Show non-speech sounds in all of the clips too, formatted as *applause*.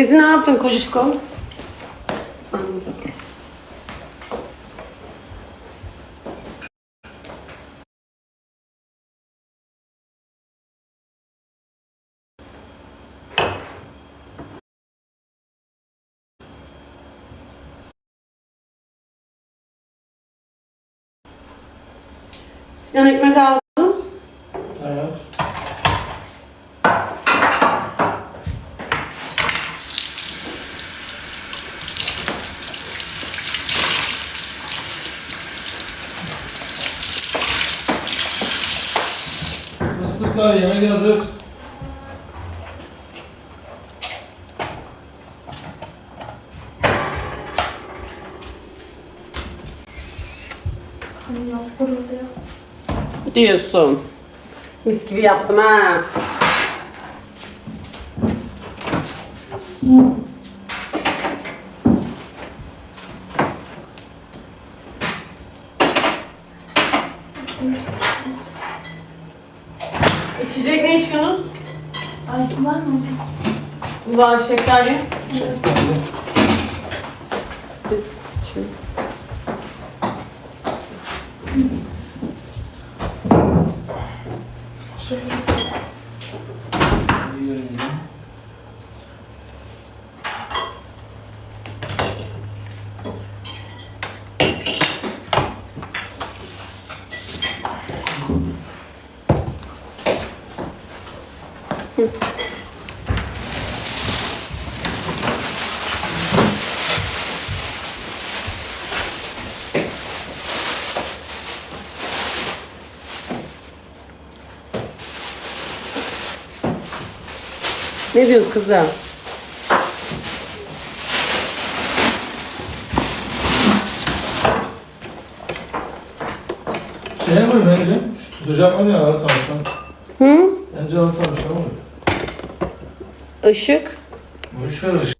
Bezi ne yaptın kocuşkom? Sinan ekmek aldın. Evet. Fıstıklar yemek hazır. Hani nasıl kuruldu ya? Diyorsun. Mis gibi yaptım ha. İçecek ne içiyorsunuz? Ayşe var mı? Var şekerli. Şöyle. Yiyorum ya. Ne diyorsun kızım? Şeye mi bence? Şu tutacak mı ya tavşan? Hı? Bence o tavşan mı? Işık. Ver ışık.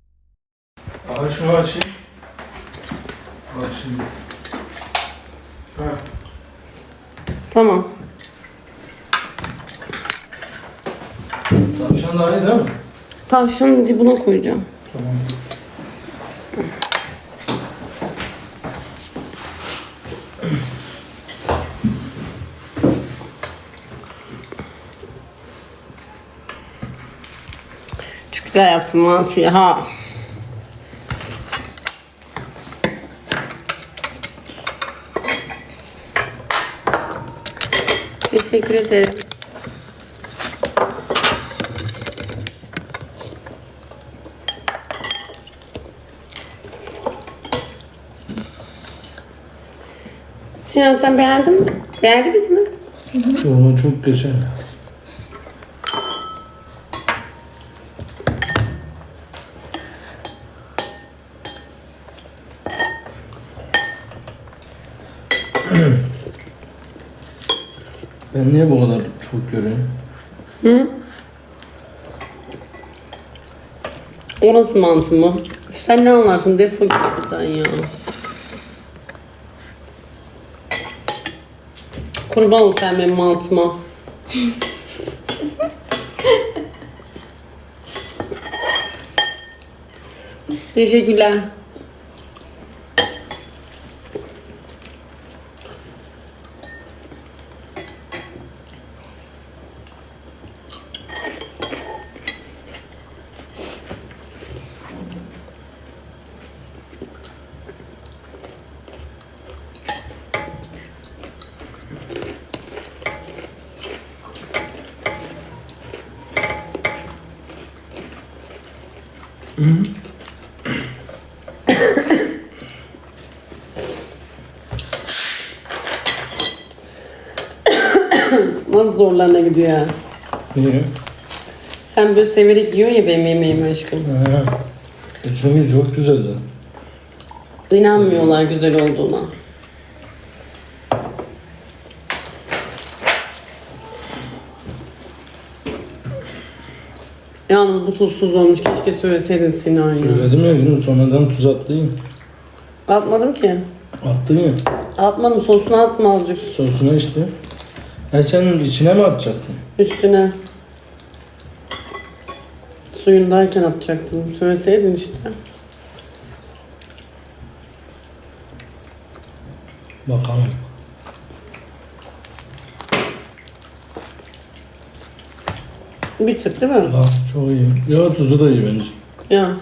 Aha şunu açayım. Bak şimdi. Ha. Tamam. Tavşan daha iyi değil mi? Tavşanın dibine koyacağım. Tamam. Çok güzel yaptım mantıyı ha. Teşekkür ederim. Sinan sen beğendin mi? Beğendiniz mi? Onu çok geçer. Ben niye bu kadar çok görüyorum? Hı? Orası mantı mı? Sen ne anlarsın? Defol git şuradan ya. Kurban ol sen benim mantıma. *laughs* Teşekkürler. Nasıl zorlarına gidiyor ya. Niye? Sen böyle severek yiyor ya benim yemeğimi aşkım. Ha. E Çünkü çok güzel zaten. İnanmıyorlar güzel olduğuna. Yalnız bu tuzsuz olmuş. Keşke söyleseydin Sinan ya. Söyledim ya gülüm sonradan tuz attın. Atmadım ki. Attın ya. Atmadım. Sosunu atma azıcık Sosuna işte. Ha sen içine mi atacaktın? üstüne. Suyundayken atacaktım. Söyleseydin işte. Bakalım. Bir tık değil mi? Bak çok iyi. Ya tuzu da iyi bence. Ya.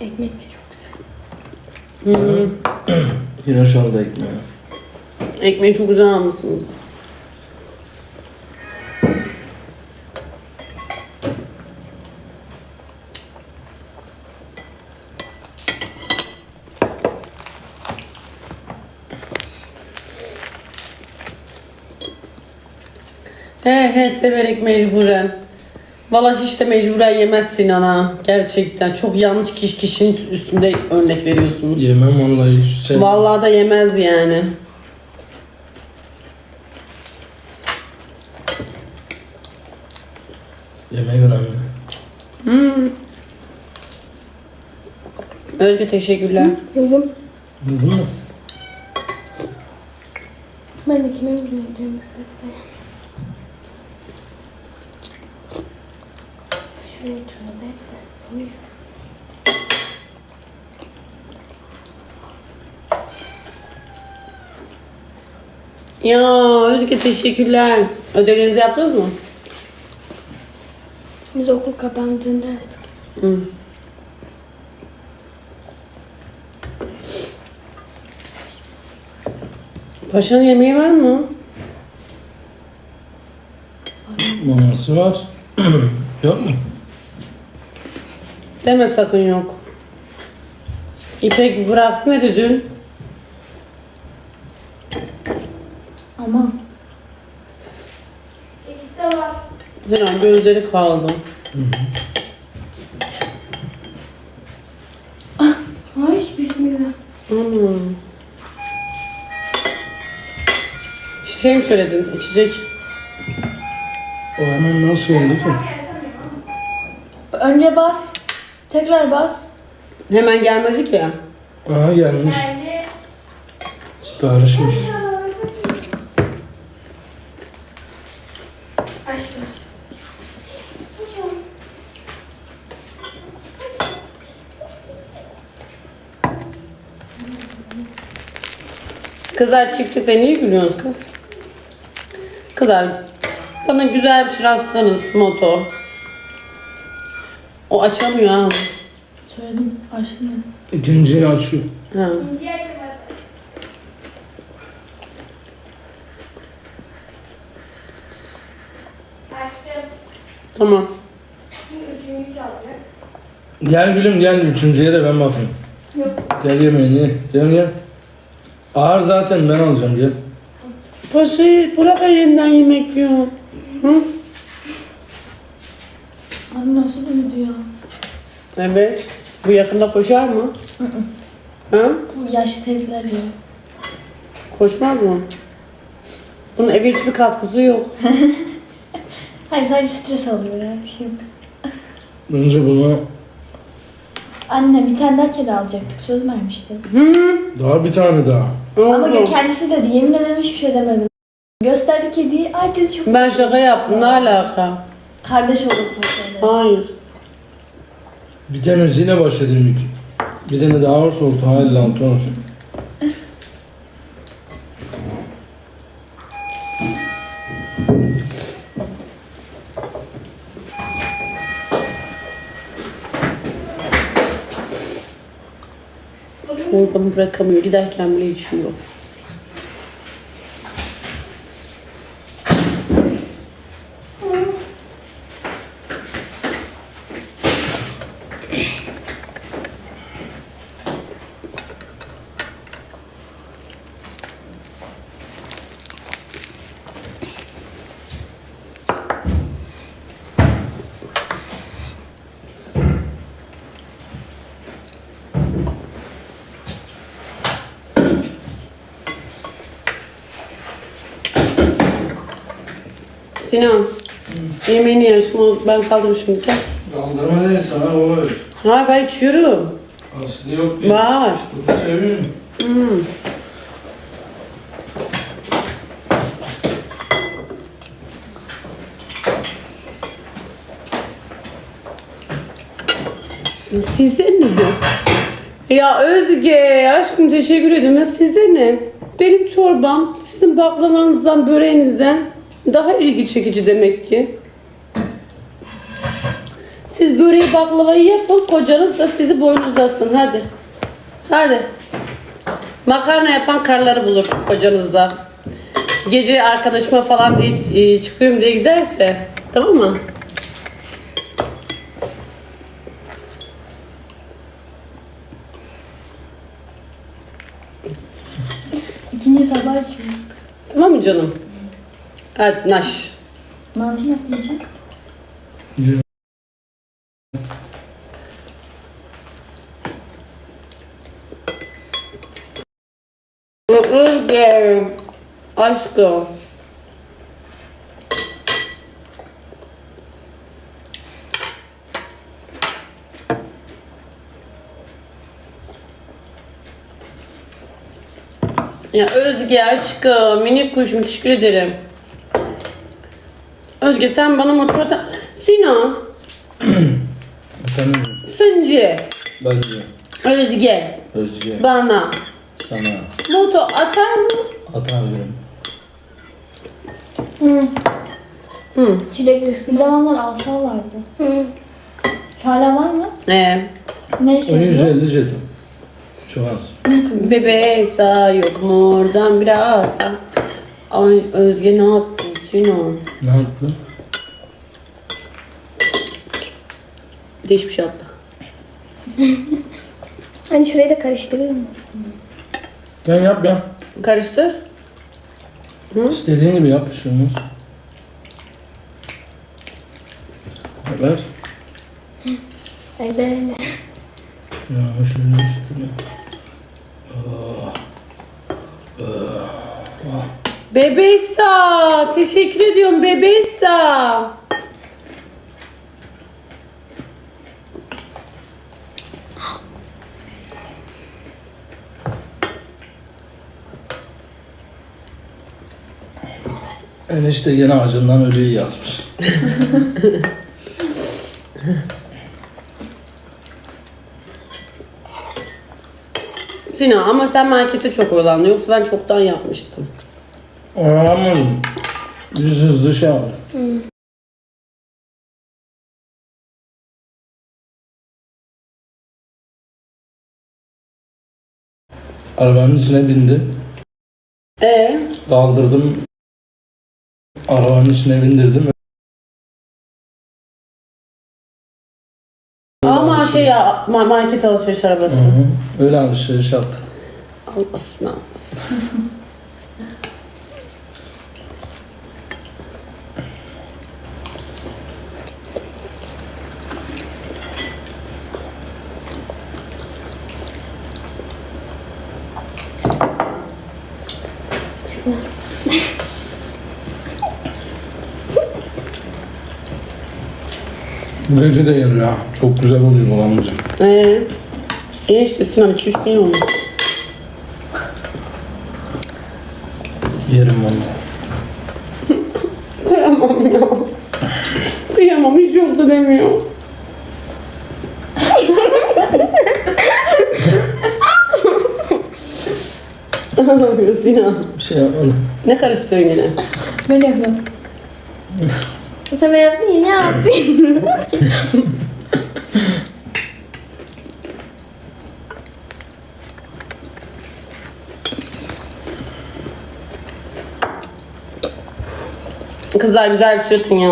Ekmek de çok Hmm. İraç aldı ekmeği. Ekmeği çok güzel almışsınız. He he severek mecburen. Valla hiç de mecburen yemezsin ana. Gerçekten çok yanlış kişi kişinin üstünde örnek veriyorsunuz. Yemem vallahi hiç sevmem. Vallahi da yemez yani. Yemek önemli. Hmm. Özge teşekkürler. Yedim. Bildin mi? Ben de kime bilmiyorum zaten. Şurada da. Buyur. Ya Özge teşekkürler. Ödevlerinizi yaptınız mı? Biz okul kapandığında yaptık. Hı. Paşa'nın yemeği var mı? Maması var. *clears throat* Yok mu? Deme sakın yok. İpek bıraktı ne dün? Aman. İşte var. Falan gözleri kaldı. Ay bismillah. Hmm. Şey mi söyledin? İçecek. O hemen nasıl oldu ki? Önce bas. Tekrar bas. Hemen gelmedi ki. Aha gelmiş. Siparişmiş. Açtım. Kızlar çiftlikte niye gülüyorsunuz kız? Kızlar bana güzel bir şey rastlasanız moto. O açamıyor ha. Söyledim. Açtım. İkinciyi açıyor. ha. Açtım. Tamam. Gel gülüm gel. Üçüncüye de ben bakayım. Yok. Gel yemeğini ye. Gel gel. Ağır zaten ben alacağım gel. Paşa'yı bırak elinden yemek yiyor. Hı? Abi nasıl büyüdü ya? Evet. Bu yakında koşar mı? ha? Bu yaşlı teyzeler ya. Koşmaz mı? Bunun eve hiçbir katkısı yok. *laughs* Hayır sadece stres alıyor ya bir şey yok. Önce bunu Anne bir tane daha kedi alacaktık söz vermiştim. Hı? daha bir tane daha. Ama oldu? kendisi dedi yemin ederim hiçbir şey demedim. Gösterdi kediyi. Ay dedi çok Ben şaka yaptım. Ne alaka? Kardeş olduk mesela. Hayır. Bir tanesiyle başladım ilk. Bir tane daha varsa orta halde altı olacak. Çorbamı bırakamıyor. Giderken bile içiyor. Sinan. Yemeğini ye aşkım. Ben kaldım şimdi. Gel. Kaldırma değil sana olur. Ha ben içiyorum. Aslı yok diye. Var. Kutu seviyorum. Hmm. Size ne? Ya Özge aşkım teşekkür ederim. Ya size ne? Benim çorbam sizin baklavanızdan böreğinizden daha ilgi çekici demek ki. Siz böreği baklavayı yapın kocanız da sizi boynuzlasın hadi. Hadi. Makarna yapan karları bulur kocanızda. Gece arkadaşıma falan diye e, çıkıyorum diye giderse. Tamam mı? İkinci sabah içiyorum. Tamam mı canım? Hadi naş. Mantıyı nasıl yiyeceğim? Biliyorum. Aşkım. Ya Özge aşkım minik kuşum teşekkür ederim. Özge sen bana motivasyon... Sinan Efendim sence bence Özge Özge bana sana moto atar mı? atabilirim. Hı. Hı. Çilekli. Bir zamanlar asa vardı. Hı. Hala var mı? Ee, Ne O yarıyor? 150 jeton. Çok az. bebeğe sağ yok mu oradan biraz. Ay Özge ne yaptın Sinan? Ne yaptın? Değişik bir şey attı. *laughs* Hani şurayı da karıştırır mısın? Ben yap yap. Karıştır. İstediğin gibi yap bir şey. Ver. Öyle öyle. Ya şöyle üstüne. Bebeysa teşekkür ediyorum Bebeysa. Enişte yine acından ölüyü yazmış. Sinan ama sen markete çok oyalandın yoksa ben çoktan yapmıştım. Oyalanmadım. Yüz hızlı şey aldı. Arabanın içine bindi. Ee, Kaldırdım. Arabanın içine bindirdim. ama şey ya ma- market alışveriş arabası. Hı hı. Öyle alışveriş yaptık. Almasın almasın. *laughs* gece de yer ya. Çok güzel oluyor bu amca. Ee, iyi işte Sinan 2-3 gün oldu. Yerim valla. Kıyamam ya. Kıyamam hiç yoktu demiyor. Sinan. Bir şey yapmadım. Ne karıştırıyorsun yine? Böyle yapıyorum. Sen böyle yaptın ya ne yaptın? Kızlar güzel bir şey atın ya.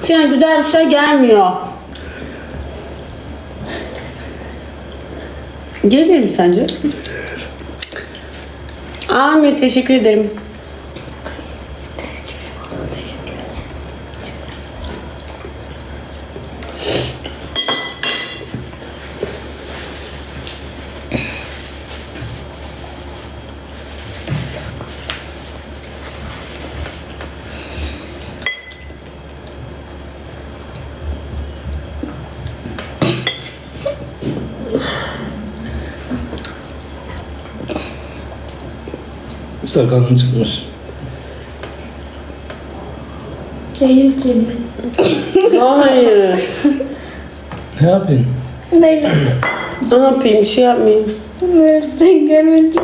Sinan güzel bir şey gelmiyor. Gelir mi sence? Amir teşekkür ederim. Sakalın çıkmış. Değil kedi. Hayır. Ne yapayım? Böyle. ne yapayım bir şey yapmayayım. Böyle sen görmedik.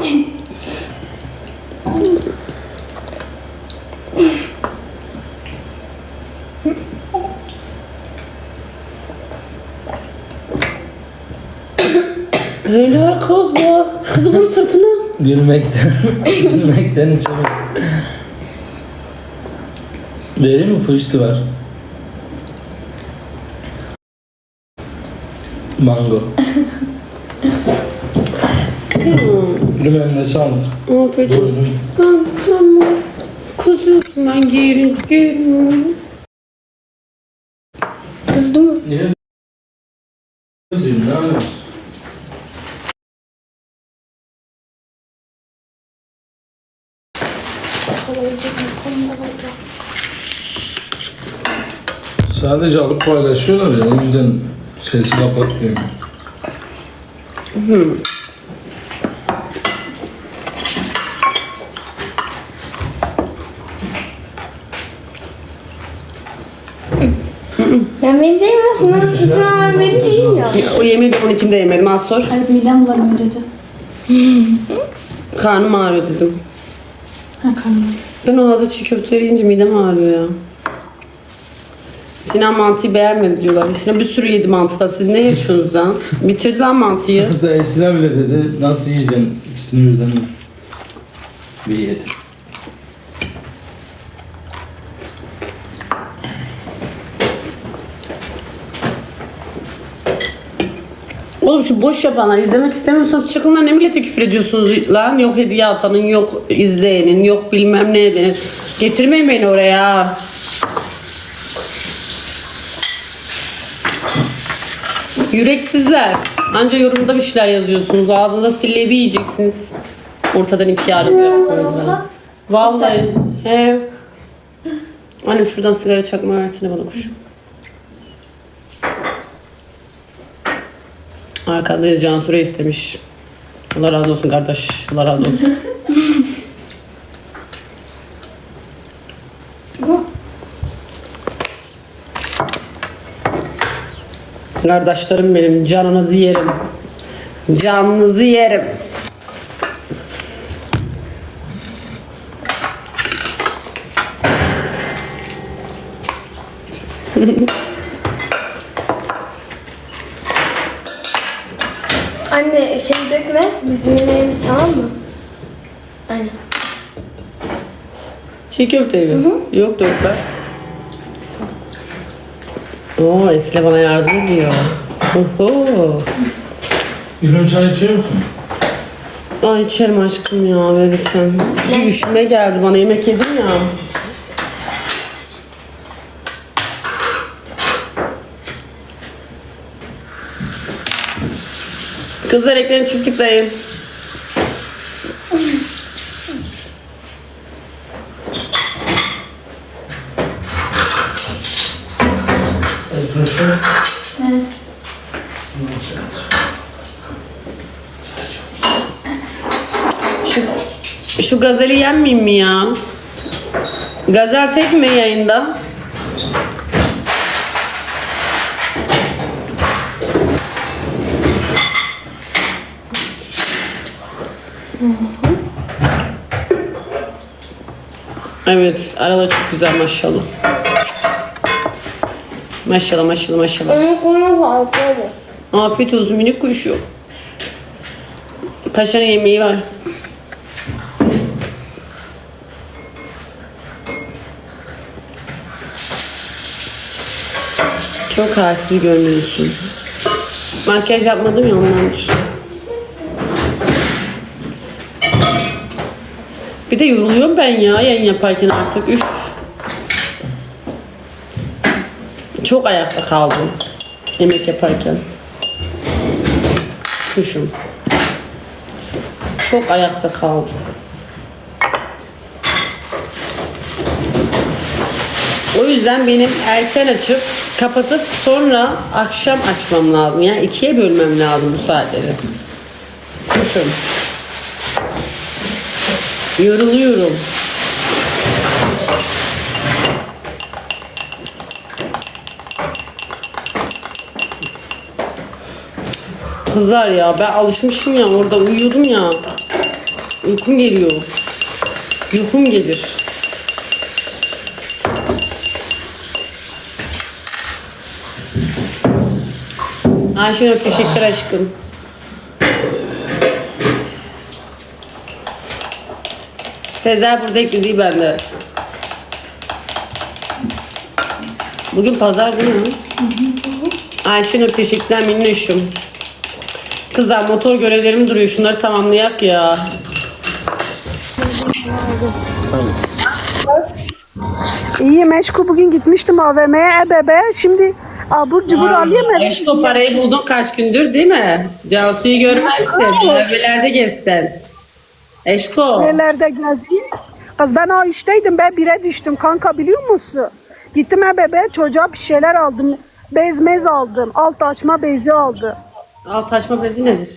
Helal kız bu. Kızı vur sırtına. Gülmekten, *laughs* gülmekten içemem. Vereyim mi fıştı var? Mango. Gülüm eline sağlık. Afiyet olsun. Buyurun. Tamam. Kuzuyorsun ben giyerim giyerim. Kızdı mı? Niye? Kızım ne yapıyorsun? Sadece alıp paylaşıyorlar ya o yüzden sesi kapatmıyorum. Ben beni sevmiyorsun ama sen beni seviyor. O yemeği de 12'de yemedim az sor. Evet midem bulanıyor dedi. Karnım ağrıyor dedim. Ha karnım. Ben o hazır çiğ köfte yiyince midem ağrıyor ya. Sinan mantıyı beğenmedi diyorlar. Sinan bir sürü yedi mantıda. Siz ne yaşıyorsunuz lan? Bitirdi lan mantıyı. *laughs* Hatta Esra bile dedi nasıl yiyeceksin ikisini birden mi? Bir yedim. Oğlum şu boş yapanlar izlemek istemiyorsanız çıkın lan ne millete küfür ediyorsunuz lan? Yok hediye atanın, yok izleyenin, yok bilmem ne edenin. Getirmeyin beni oraya. Yüreksizler. Anca yorumda bir şeyler yazıyorsunuz. Ağzınıza sillebi yiyeceksiniz. Ortadan ikiye ayrılacaksınız. Vallahi. He. Anne şuradan sigara çakma versene bana kuşum. Arkada Cansu Reis demiş. Allah razı olsun kardeş. Allah razı olsun. *laughs* Kardeşlerim benim canınızı yerim. Canınızı yerim. Anne şey dökme. Bizim yemeğimiz tamam mı? Anne. Çiğ köfte mi? Yok ben. Oo Esile bana yardım ediyor. Oho. Gülüm çay içiyor musun? Ay içerim aşkım ya verirsen. Bir üşüme geldi bana yemek yedim ya. Kızlar eklerini çift şu gazeli yenmeyeyim mi ya? Gazel tek mi yayında? Evet, arada çok güzel maşallah. Maşallah maşallah maşallah. Afiyet olsun minik kuşu. Paşanın yemeği var. Çok halsiz görünüyorsun. Makyaj yapmadım ya ondandır. Bir de yoruluyorum ben ya yayın yaparken artık. Üf. Çok ayakta kaldım yemek yaparken. Kuşum. Çok ayakta kaldım. O yüzden benim erken açıp kapatıp sonra akşam açmam lazım. Yani ikiye bölmem lazım bu saatleri. Kuşum. Yoruluyorum. Kızlar ya ben alışmışım ya orada uyuyordum ya. Uykum geliyor. Uykum gelir. Ayşenur teşekkür aşkım. Sezer burada eklediği bende. Bugün pazar günü mü? Ayşenur teşekkürler minnoşum. Kızlar motor görevlerim duruyor. Şunları tamamlayak ya. İyi meşgul bugün gitmiştim AVM'ye ebebe. Şimdi abur cubur alayım? Eşko parayı buldun kaç gündür değil mi? Cansu'yu görmezsin. Evlerde gezsen. Eşko. Nelerde geldi? Kız ben A3'teydim ben 1'e düştüm kanka biliyor musun? Gittim ebebe çocuğa bir şeyler aldım. Bez mez aldım. Alt açma bezi aldı. Alt açma bezi nedir?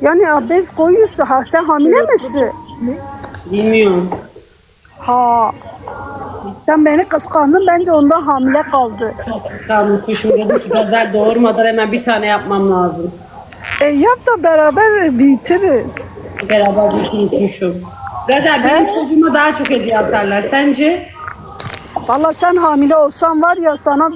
Yani ya bez koyuyorsun ha sen hamile misin? Bilmiyorum. Ha. Sen beni kıskandın bence ondan hamile kaldı. Çok kıskandım kuşum dedim ki gazel doğurmadan hemen bir tane yapmam lazım. E yap da beraber bitirin. Beraber bitiririz kuşum. Gazel benim çocuğuma daha çok hediye atarlar. Sence? Valla sen hamile olsan var ya sana